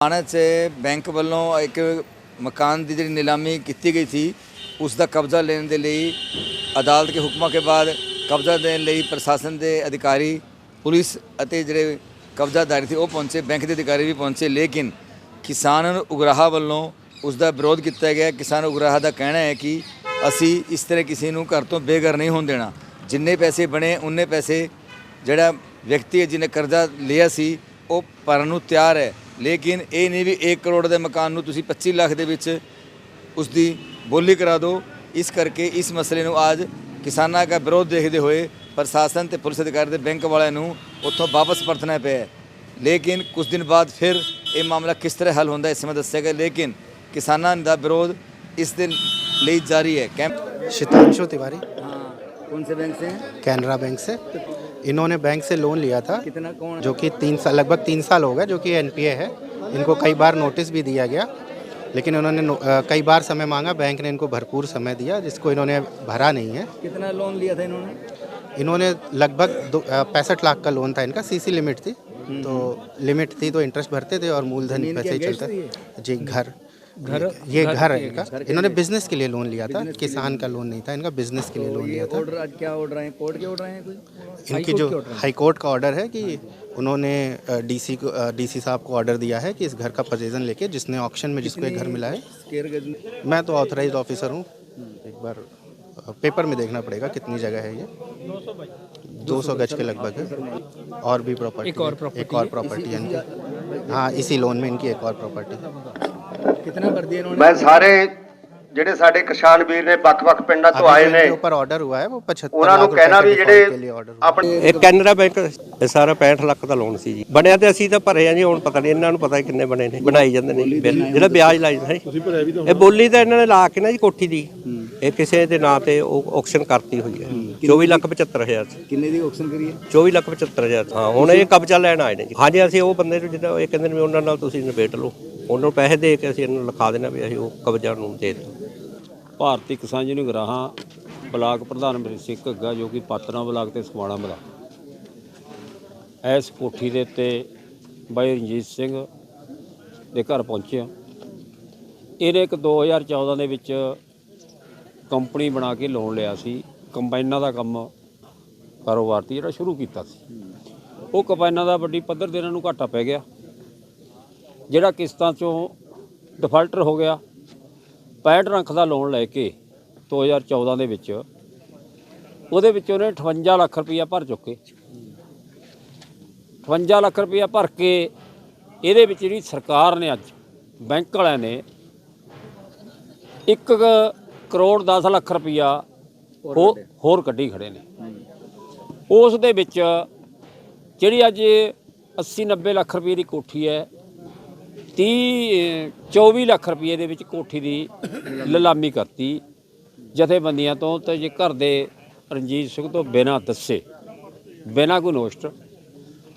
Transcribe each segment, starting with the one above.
ਥਾਣੇ 'ਚ ਬੈਂਕ ਵੱਲੋਂ ਇੱਕ ਮਕਾਨ ਦੀ ਜਿਹੜੀ ਨਿਲਾਮੀ ਕੀਤੀ ਗਈ ਸੀ, ਉਸ ਦਾ ਕਬਜ਼ਾ ਲੈਣ ਦੇ ਲਈ ਅਦਾਲਤ ਦੇ ਹੁਕਮਾਂ ਕੇ ਬਾਅਦ ਕਬਜ਼ਾ ਦੇਣ ਲਈ ਪ੍ਰਸ਼ਾਸਨ ਦੇ ਅਧਿਕਾਰੀ, ਪੁਲਿਸ ਅਤੇ ਜਿਹੜੇ ਕਬਜ਼ਾਦਾਰੀ ਸੀ, ਉਹ ਪਹੁੰਚੇ, ਬੈਂਕ ਦੇ ਅਧਿਕਾਰੀ ਵੀ ਪਹੁੰਚੇ, ਲੇਕਿਨ ਕਿਸਾਨ ਉਗਰਾਹਾ ਵੱਲੋਂ ਉਸ ਦਾ ਵਿਰੋਧ ਕੀਤਾ ਗਿਆ। ਕਿਸਾਨ ਉਗਰਾਹਾ ਦਾ ਕਹਿਣਾ ਹੈ ਕਿ ਅਸੀਂ ਇਸ ਤਰ੍ਹਾਂ ਕਿਸੇ ਨੂੰ ਘਰ ਤੋਂ ਬੇਘਰ ਨਹੀਂ ਹੋਣ ਦੇਣਾ। ਜਿੰਨੇ ਪੈਸੇ ਬਣੇ ਉਨੇ ਪੈਸੇ ਜਿਹੜਾ ਵਿਅਕਤੀ ਹੈ ਜਿਹਨੇ ਕਰਜ਼ਾ ਲਿਆ ਸੀ, ਉਹ ਭਰਨ ਨੂੰ ਤਿਆਰ ਹੈ। ਲੇਕਿਨ ਇਹ ਨਹੀਂ ਵੀ 1 ਕਰੋੜ ਦੇ ਮਕਾਨ ਨੂੰ ਤੁਸੀਂ 25 ਲੱਖ ਦੇ ਵਿੱਚ ਉਸ ਦੀ ਬੋਲੀ ਕਰਾ ਦਿਓ ਇਸ ਕਰਕੇ ਇਸ ਮਸਲੇ ਨੂੰ ਅੱਜ ਕਿਸਾਨਾਂ ਦਾ ਵਿਰੋਧ ਦੇਖਦੇ ਹੋਏ ਪ੍ਰਸ਼ਾਸਨ ਤੇ ਪੁਲਿਸ ਅਧਿਕਾਰੀ ਤੇ ਬੈਂਕ ਵਾਲਿਆਂ ਨੂੰ ਉੱਥੋਂ ਵਾਪਸ ਪਰਤਣਾ ਪਿਆ ਹੈ। ਲੇਕਿਨ ਕੁਝ ਦਿਨ ਬਾਅਦ ਫਿਰ ਇਹ ਮਾਮਲਾ ਕਿਸ ਤਰ੍ਹਾਂ ਹੱਲ ਹੁੰਦਾ ਹੈ ਇਸ ਸਮੇਂ ਦੱਸਿਆ ਲੇਕਿਨ ਕਿਸਾਨਾਂ ਦਾ ਵਿਰੋਧ ਇਸ ਦੇ ਲਈ ਜਾਰੀ ਹੈ ਕੈਂਪ शितांशु तिवारी हाँ कौन से बैंक से कैनरा बैंक से इन्होंने बैंक से लोन लिया था कितना कौन जो कि तीन साल लगभग तीन साल हो गए जो कि एनपीए है। इनको कई बार नोटिस भी दिया गया लेकिन उन्होंने कई बार समय मांगा बैंक ने इनको भरपूर समय दिया जिसको इन्होंने भरा नहीं है। कितना लोन लिया था इन्होंने? इन्होंने लगभग पैंसठ लाख का लोन था इनका सीसी लिमिट थी। तो लिमिट थी तो इंटरेस्ट भरते थे और मूलधन पैसे ही चलता जी घर। घर ये घर है इनका। इन्होंने बिज़नेस के लिए लोन लिया था किसान का लोन नहीं था इनका बिज़नेस के लिए लोन लिया था। आज क्या ऑर्डर आए कोर्ट के ऑर्डर हैं कोई? इनकी जो हाई कोर्ट का ऑर्डर है कि उन्होंने डीसी को डीसी साहब को ऑर्डर दिया है कि इस घर का पोजीशन लेके जिसने ऑक्शन में जिसको ये घर मिला है। में? तो ऑथराइज ऑफिसर हूँ। एक बार पेपर में देखना पड़ेगा कितनी जगह है ये। 200 गज के लगभग है। और भी प्रॉपर्टी एक और प्रॉपर्टी एक और प्रॉपर्टी है इनकी। हाँ इसी लोन में इनकी एक और प्रॉपर्टी कितना कर दिया इन्होंने ਮੈਂ ਸਾਰੇ ਜਿਹੜੇ ਸਾਡੇ ਕਿਸਾਨ ਵੀਰ ਨੇ ਵੱਖ-ਵੱਖ ਪਿੰਡਾਂ ਤੋਂ ਆਏ अभी जो ਨੇ इनके ऊपर ऑर्डर हुआ है वो पचहत्तर ਉਹਨਾਂ लाख ਨੂੰ रुपए ਕਹਿਣਾ के ਵੀ default के लिए ਜਿਹੜੇ ऑर्डर हुआ ਆਪਣੇ ਇਹ ਕੈਨਰਾ ਬੈਂਕ ਇਹ ਸਾਰਾ 65 ਲੱਖ ਦਾ ਲੋਨ ਸੀ ਜੀ ਬਣਿਆ ਤੇ ਅਸੀਂ ਤਾਂ ਭਰੇ ਆ ਜੀ ਹੁਣ ਪਤਾ ਨਹੀਂ ਇਹਨਾਂ ਨੂੰ ਪਤਾ ਕਿੰਨੇ ਬਣੇ ਨੇ ਬਣਾਈ ਜਾਂਦੇ ਨੇ ਬਿੱਲ ਜਿਹੜਾ ਵਿਆਜ ਲਾਈ ਹੈ ਇਹ ਬੋਲੀ ਤਾਂ ਇਹਨਾਂ ਨੇ ਲਾ ਕੇ ਨਾ ਜੀ ਕੋਠੀ ਦੀ ਇਹ ਕਿਸੇ ਦੇ ਨਾਂ ਤੇ ਉਹ ਆਕਸ਼ਨ ਕਰਤੀ ਹੋਈ ਹੈ 24 ਲੱਖ 75 ਹਜ਼ਾਰ ਚ ਕਿੰਨੇ ਦੀ ਆਕਸ਼ਨ ਕਰੀਏ 24 ਲੱਖ 75 ਹਜ਼ਾਰ ਚ। ਹਾਂ ਹੁਣ ਇਹ ਕਬਜ਼ਾ ਲੈਣ ਆਏ ਨੇ ਜੀ ਹਾਂਜੀ ਅਸੀਂ ਉਹ ਬੰਦੇ ਨੂੰ ਜਿੱਦਾਂ ਇਹ ਕਹਿੰਦੇ ਨੇ ਵੀ ਉਹਨਾਂ ਨਾਲ ਤੁਸੀਂ ਨਿਬੇੜ ਲਓ ਉਹਨਾਂ ਨੂੰ ਪੈਸੇ ਦੇ ਕੇ ਅਸੀਂ ਇਹਨਾਂ ਨੂੰ ਲਿਖਾ ਦੇਣਾ ਵੀ ਅਸੀਂ ਉਹ ਕਬਜ਼ਾ ਨੂੰ ਦੇ ਦਿਓ ਭਾਰਤੀ ਕਿਸਾਨ ਯੂਨੀਅਨ ਗਰਾਹਾਂ ਬਲਾਕ ਪ੍ਰਧਾਨ ਮਰੀ ਸਿੰਘ ਘੱਗਾ ਜੋ ਕਿ ਪਾਤਨਾ ਬਲਾਕ ਤੇ ਸਵਾਣਾ ਬਲਾਕ ਇਸ ਕੋਠੀ ਦੇ ਉੱਤੇ ਬਾਈ ਰਣਜੀਤ ਸਿੰਘ ਦੇ ਘਰ ਪਹੁੰਚੇ ਹਾਂ। ਇਹਨੇ ਇੱਕ 2014 ਦੇ ਵਿੱਚ ਕੰਪਨੀ ਬਣਾ ਕੇ ਲੋਨ ਲਿਆ ਸੀ। ਕੰਬਾਈਨਾਂ ਦਾ ਕੰਮ ਕਾਰੋਬਾਰ ਸੀ ਜਿਹੜਾ ਸ਼ੁਰੂ ਕੀਤਾ ਸੀ। ਉਹ ਕੰਬਾਈਨਾਂ ਦਾ ਵੱਡੀ ਪੱਧਰ ਤੇ ਇਹਨਾਂ ਨੂੰ ਘਾਟਾ ਪੈ ਗਿਆ। ਜਿਹੜਾ ਕਿਸ਼ਤਾਂ ਚੋਂ ਡਿਫਾਲਟਰ ਹੋ ਗਿਆ 65 ਲੱਖ ਦਾ ਲੋਨ ਲੈ ਕੇ 2014 ਦੇ ਵਿੱਚ ਉਹਦੇ ਵਿੱਚ ਉਹਨੇ 58 ਲੱਖ ਰੁਪਈਆ ਭਰ ਚੁੱਕੇ। 58 ਲੱਖ ਰੁਪਈਆ ਭਰ ਕੇ ਇਹਦੇ ਵਿੱਚ ਜਿਹੜੀ ਸਰਕਾਰ ਨੇ ਅੱਜ ਬੈਂਕ ਵਾਲਿਆਂ ਨੇ 1 ਕਰੋੜ 10 ਲੱਖ ਰੁਪਈਆ ਹੋਰ ਕੱਢੀ। ਖੜੇ ਨੇ। ਉਸ ਦੇ ਵਿੱਚ ਜਿਹੜੀ ਅੱਜ ਇਹ 80 90 ਲੱਖ ਰੁਪਏ ਦੀ ਕੋਠੀ ਹੈ 30 24 ਲੱਖ ਰੁਪਏ ਦੇ ਵਿੱਚ ਕੋਠੀ ਦੀ ਲਲਾਮੀ ਕਰਤੀ। ਜਥੇਬੰਦੀਆਂ ਤੋਂ ਤੇ ਜੇ ਘਰ ਦੇ ਰਣਜੀਤ ਸਿੰਘ ਤੋਂ ਬਿਨਾ ਦੱਸੇ ਬਿਨਾ ਕੋਈ ਨੋਸ਼ਟ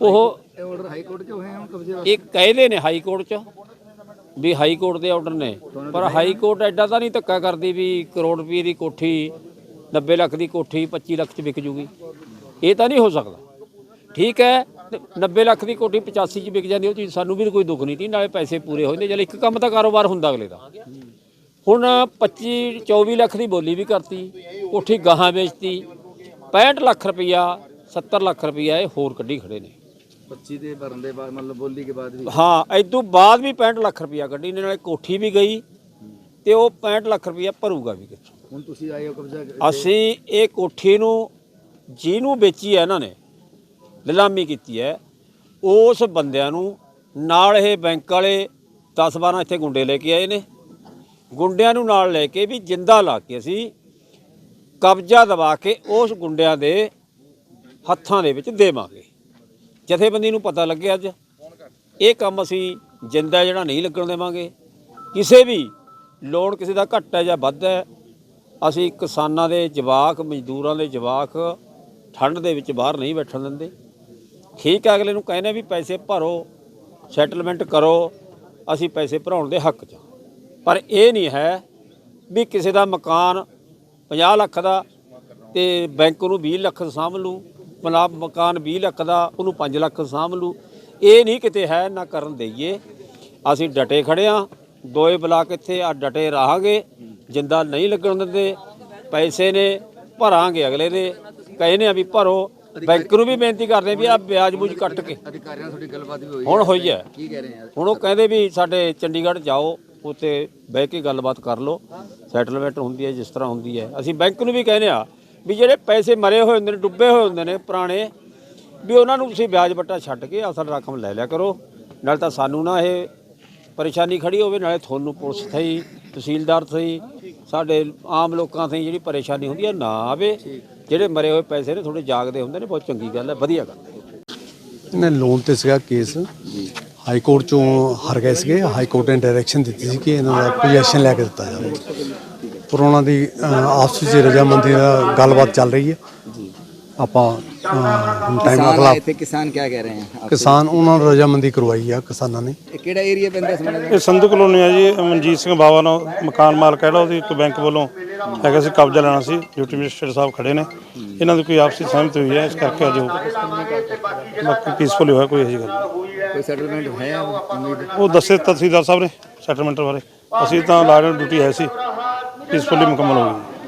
ਉਹ ਆਰਡਰ ਹਾਈ ਕੋਰਟ ਚ ਹੋਏ ਹਨ ਕਬਜ਼ੇ ਇਹ ਕਾਇਦੇ ਨੇ ਹਾਈ ਕੋਰਟ ਚ ਵੀ ਹਾਈ ਕੋਰਟ ਦੇ ਆਰਡਰ ਨੇ ਪਰ ਹਾਈ ਕੋਰਟ ਐਡਾ ਤਾਂ ਨਹੀਂ ਧੱਕਾ ਕਰਦੀ ਵੀ ਕਰੋੜ ਰੁਪਏ ਦੀ ਕੋਠੀ 90 ਲੱਖ ਦੀ ਕੋਠੀ 25 ਲੱਖ ਚ ਵਿਕ ਜੂਗੀ। ਇਹ ਤਾਂ ਨਹੀਂ ਹੋ ਸਕਦਾ। ਠੀਕ ਹੈ 90 ਲੱਖ ਦੀ ਕੋਠੀ 85 'ਚ ਵਿਕ ਜਾਂਦੀ ਉਹ ਚੀਜ਼ ਸਾਨੂੰ ਵੀ ਕੋਈ ਦੁੱਖ ਨਹੀਂ ਤੀ ਨਾਲੇ ਪੈਸੇ ਪੂਰੇ ਹੋ ਜਾਂਦੇ ਚਲ ਇੱਕ ਕੰਮ ਤਾਂ ਕਾਰੋਬਾਰ ਹੁੰਦਾ ਅਗਲੇ ਦਾ। ਹੁਣ 25 24 ਲੱਖ ਦੀ ਬੋਲੀ ਵੀ ਕਰਤੀ ਕੋਠੀ ਗਾਹਾਂ ਵੇਚਤੀ 65 ਲੱਖ ਰੁਪਈਆ 70 ਲੱਖ ਰੁਪਈਆ ਇਹ ਹੋਰ ਕੱਢੀ ਖੜੇ ਨੇ। 25 ਦੇ ਭਰਨ ਦੇ ਬਾਅਦ ਮਤਲਬ ਬੋਲੀ ਕੇ ਬਾਅਦ ਵੀ। ਹਾਂ ਇਦੋਂ ਬਾਅਦ ਵੀ 65 ਲੱਖ ਰੁਪਈਆ ਕੱਢੀ ਨੇ ਨਾਲੇ ਕੋਠੀ ਵੀ ਗਈ ਤੇ ਉਹ 65 ਲੱਖ ਰੁਪਈਆ ਭਰੂਗਾ ਵੀ ਕਿੱਥੋਂ। ਹੁਣ ਤੁਸੀਂ ਆਏ ਹੋ ਕਬਜ਼ਾ ਅਸੀਂ ਇਹ ਕੋਠੀ ਨੂੰ ਜਿਹਨੂੰ ਵੇਚੀ ਹੈ ਇਹਨਾਂ ਨੇ ਨਿਲਾਮੀ ਕੀਤੀ ਹੈ। ਉਸ ਬੰਦਿਆਂ ਨੂੰ ਨਾਲ ਇਹ ਬੈਂਕ ਵਾਲੇ 10 12 ਇੱਥੇ ਗੁੰਡੇ ਲੈ ਕੇ ਆਏ ਨੇ। ਗੁੰਡਿਆਂ ਨੂੰ ਨਾਲ ਲੈ ਕੇ ਵੀ ਜਿੰਦਾ ਲਾ ਕੇ ਅਸੀਂ ਕਬਜ਼ਾ ਦਬਾ ਕੇ ਉਸ ਗੁੰਡਿਆਂ ਦੇ ਹੱਥਾਂ ਦੇ ਵਿੱਚ ਦੇਵਾਂਗੇ। ਜਥੇਬੰਦੀ ਨੂੰ ਪਤਾ ਲੱਗਿਆ ਅੱਜ। ਇਹ ਕੰਮ ਅਸੀਂ ਜਿੰਦਾ ਜਿਹੜਾ ਨਹੀਂ ਲੱਗਣ ਦੇਵਾਂਗੇ। ਕਿਸੇ ਵੀ ਲੋਨ ਕਿਸੇ ਦਾ ਘੱਟ ਹੈ ਜਾਂ ਵੱਧ ਹੈ, ਅਸੀਂ ਕਿਸਾਨਾਂ ਦੇ ਜਵਾਕ, ਮਜ਼ਦੂਰਾਂ ਦੇ ਜਵਾਕ ਠੰਡ ਦੇ ਵਿੱਚ ਬਾਹਰ ਨਹੀਂ ਬੈਠਣ ਦਿੰਦੇ। ਠੀਕ ਹੈ, ਅਗਲੇ ਨੂੰ ਕਹਿੰਦੇ ਵੀ ਪੈਸੇ ਭਰੋ ਸੈਟਲਮੈਂਟ ਕਰੋ, ਅਸੀਂ ਪੈਸੇ ਭਰਾਉਣ ਦੇ ਹੱਕ 'ਚ ਪਰ ਇਹ ਨਹੀਂ ਹੈ ਵੀ ਕਿਸੇ ਦਾ ਮਕਾਨ 50 ਲੱਖ ਦਾ ਤੇ ਬੈਂਕ ਨੂੰ 20 ਲੱਖ ਸਾਂਭ ਲੂ ਮਤਲਬ ਮਕਾਨ 20 ਲੱਖ ਦਾ, ਉਹਨੂੰ 5 ਲੱਖ ਸਾਂਭ ਲੂ ਇਹ ਨਹੀਂ ਕਿਤੇ ਹੈ, ਨਾ ਕਰਨ ਦੇਈਏ। ਅਸੀਂ ਡਟੇ ਖੜੇ ਆ ਦੋਏ ਬਲਾਕ ਇੱਥੇ ਆ ਡਟੇ ਰਹਾਂਗੇ, ਜਿੰਦਾ ਨਹੀਂ ਲੱਗਣ ਦਿੰਦੇ, ਪੈਸੇ ਨੇ ਭਰਾਂਗੇ ਅਗਲੇ ਦੇ। ਕਹਿੰਦੇ ਆ ਵੀ ਭਰੋ ਬੈਂਕ ਨੂੰ ਵੀ ਬੇਨਤੀ ਕਰਦੇ ਵੀ ਆ ਵਿਆਜ ਬੂਝ ਕੱਟ ਕੇ। ਅਧਿਕਾਰੀਆਂ ਨਾਲ ਤੁਹਾਡੀ ਗੱਲਬਾਤ ਵੀ ਹੋਈ ਹੁਣ ਹੋਈ ਹੈ। ਕੀ ਕਹਿ ਰਹੇ ਆ? ਹੁਣ ਉਹ ਕਹਿੰਦੇ ਵੀ ਸਾਡੇ ਚੰਡੀਗੜ੍ਹ ਜਾਓ ਉੱਥੇ ਬਹਿ ਕੇ ਗੱਲਬਾਤ ਕਰ ਲਓ। ਸੈਟਲਮੈਂਟ ਹੁੰਦੀ ਹੈ ਜਿਸ ਤਰ੍ਹਾਂ ਹੁੰਦੀ ਹੈ। ਅਸੀਂ ਬੈਂਕ ਨੂੰ ਵੀ ਕਹਿੰਦੇ ਆ ਵੀ ਜਿਹੜੇ ਪੈਸੇ ਮਰੇ ਹੋਏ ਹੁੰਦੇ ਨੇ ਡੁੱਬੇ ਹੋਏ ਹੁੰਦੇ ਨੇ ਪੁਰਾਣੇ ਵੀ ਉਹਨਾਂ ਨੂੰ ਤੁਸੀਂ ਵਿਆਜ ਵੱਟਾ ਛੱਡ ਕੇ ਅਸਲ ਰਕਮ ਲੈ ਲਿਆ ਕਰੋ। ਨਾਲ ਤਾਂ ਸਾਨੂੰ ਨਾ ਇਹ ਪਰੇਸ਼ਾਨੀ ਖੜੀ ਹੋਵੇ ਨਾਲੇ ਤੁਹਾਨੂੰ ਪੁਲਿਸ ਥਈ ਤਹਿਸੀਲਦਾਰ ਥਈ ਸਾਡੇ ਆਮ ਲੋਕਾਂ ਥਈ ਜਿਹੜੀ ਪਰੇਸ਼ਾਨੀ ਹੁੰਦੀ ਹੈ ਨਾ ਆਵੇ। ਜਿਹੜੇ ਮਰੇ ਹੋਏ ਪੈਸੇ ਨੇ ਥੋੜੇ ਜਾਗਦੇ ਹੁੰਦੇ ਨੇ ਬਹੁਤ ਚੰਗੀ ਗੱਲ ਹੈ ਵਧੀਆ ਗੱਲ ਹੈ। ਇਹਨੇ ਲੋਨ ਤੇ ਸੀਗਾ ਕੇਸ ਹਾਈ ਕੋਰਟ ਚੋਂ ਹਾਰ ਗਏ ਸੀਗੇ। ਹਾਈ ਕੋਰਟ ਨੇ ਡਾਇਰੈਕਸ਼ਨ ਦਿੱਤੀ ਸੀ ਕਿ ਇਹਨਾਂ ਦਾ ਪੋਜੀਸ਼ਨ ਲੈ ਕੇ ਦਿੱਤਾ ਜਾਵੇ। ਪਰ ਉਹਨਾਂ ਦੀ ਆਪਸ ਵਿੱਚ ਰਜਾਮੰਦੀ ਦਾ ਗੱਲਬਾਤ ਚੱਲ ਰਹੀ ਹੈ। ਆਪਾਂ ਟਾਈਮ ਕਿਸਾਨ ਖਿਲਾਫ ਆਏ ਥੇ ਕਿਸਾਨ ਕੀ ਕਹਿ ਰਹੇ हैं ਕਿਸਾਨ ਉਹਨਾਂ ਨੂੰ ਰਜਾਮੰਦੀ ਕਰਵਾਈ ਆ ਕਿਸਾਨਾਂ ਨੇ। ਇਹ ਕਿਹੜਾ ਏਰੀਆ ਪੈਂਦਾ ਇਸ ਇਹ ਸੰਧੂ ਕਲੋਨੀ ਆ ਜੀ ਮਨਜੀਤ ਸਿੰਘ ਬਾਵਾ ਨਾਲ ਮਕਾਨ ਮਾਲਕ ਹੈ ਜਿਹੜਾ ਉਹਦੀ ਇੱਕ ਬੈਂਕ ਵੱਲੋਂ ਹੈਗਾ ਸੀ ਕਬਜ਼ਾ ਲੈਣਾ ਸੀ ਡਿਊਟੀ ਮੈਜਿਸਟਰੇਟ ਸਾਹਿਬ ਖੜੇ ਨੇ। ਇਹਨਾਂ ਦੀ ਕੋਈ ਆਪਸੀ ਸਹਿਮਤੀ ਹੋਈ ਹੈ ਇਸ ਕਰਕੇ ਅੱਜ ਉਹ ਬਾਕੀ ਪੀਸਫੁਲ ਹੋਇਆ ਕੋਈ ਇਹੋ ਗੱਲ। ਕੋਈ ਸੈਟਲਮੈਂਟ ਹੈ ਉਮੀਦ? ਉਹ ਦੱਸੇ ਤਹਿਸੀਲਦਾਰ ਸਾਹਿਬ ਨੇ ਸੈਟਲਮੈਂਟ ਬਾਰੇ। ਅਸੀਂ ਤਾਂ ਐਂਡ ਡਿਊਟੀ ਹੈ ਸੀ ਪੀਸਫੁਲੀ ਮੁਕੰਮਲ ਹੋ ਗਈ